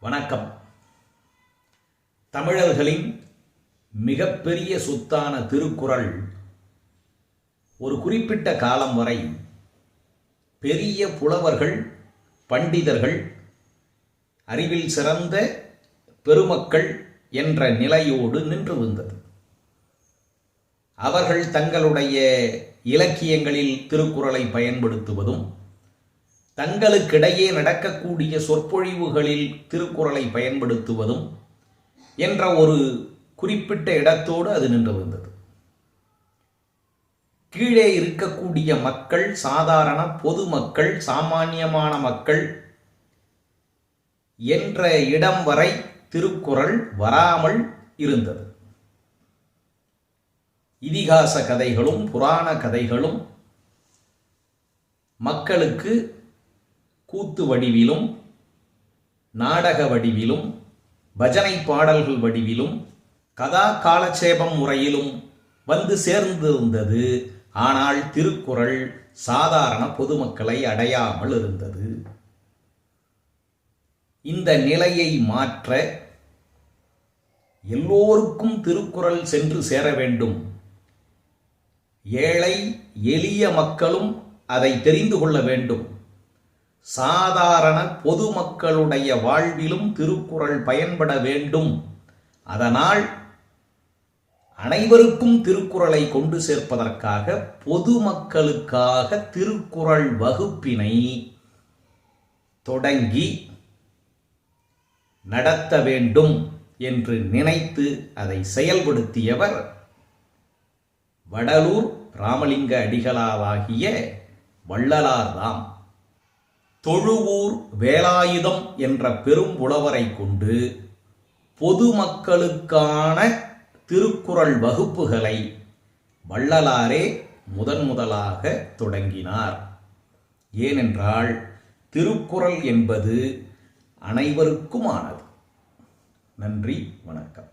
வணக்கம். தமிழர்களின் மிகப்பெரிய சொத்தான திருக்குறள் ஒரு குறிப்பிட்ட காலம் வரை பெரிய புலவர்கள் பண்டிதர்கள் அறிவில் சிறந்த பெருமக்கள் என்ற நிலையோடு நின்று வந்தது. அவர்கள் தங்களுடைய இலக்கியங்களில் திருக்குறளை பயன்படுத்துவதும் தங்களுக்கிடையே நடக்கக்கூடிய சொற்பொழிவுகளில் திருக்குறளை பயன்படுத்துவதும் என்ற ஒரு குறிப்பிட்ட இடத்தோடு அது நின்று வந்தது. கீழே இருக்கக்கூடிய மக்கள் சாதாரண பொதுமக்கள் சாமானியமான மக்கள் என்ற இடம் வரை திருக்குறள் வராமல் இருந்தது. இதிகாச கதைகளும் புராண கதைகளும் மக்களுக்கு கூத்து வடிவிலும் நாடக வடிவிலும் பஜனை பாடல்கள் வடிவிலும் கதா காலட்சேபம் முறையிலும் வந்து சேர்ந்திருந்தது. ஆனால் திருக்குறள் சாதாரண பொதுமக்களை அடையாமல் இருந்தது. இந்த நிலையை மாற்ற எல்லோருக்கும் திருக்குறள் சென்று சேர வேண்டும். ஏழை எளிய மக்களும் அதை தெரிந்து கொள்ள வேண்டும். சாதாரண பொதுமக்களுடைய வாழ்விலும் திருக்குறள் பயன்பட வேண்டும். அதனால் அனைவருக்கும் திருக்குறளை கொண்டு சேர்ப்பதற்காக பொதுமக்களுக்காக திருக்குறள் வகுப்பினை தொடங்கி நடத்த வேண்டும் என்று நினைத்து அதை செயல்படுத்தியவர் வடலூர் ராமலிங்க அடிகளாவாகிய வள்ளலார்தாம் தொழுவூர் வேலாயுதம் என்ற பெரும் புலவரை கொண்டு பொதுமக்களுக்கான திருக்குறள் வகுப்புகளை வள்ளலாரே முதன் முதலாக தொடங்கினார். ஏனென்றால் திருக்குறள் என்பது அனைவருக்குமானது. நன்றி வணக்கம்.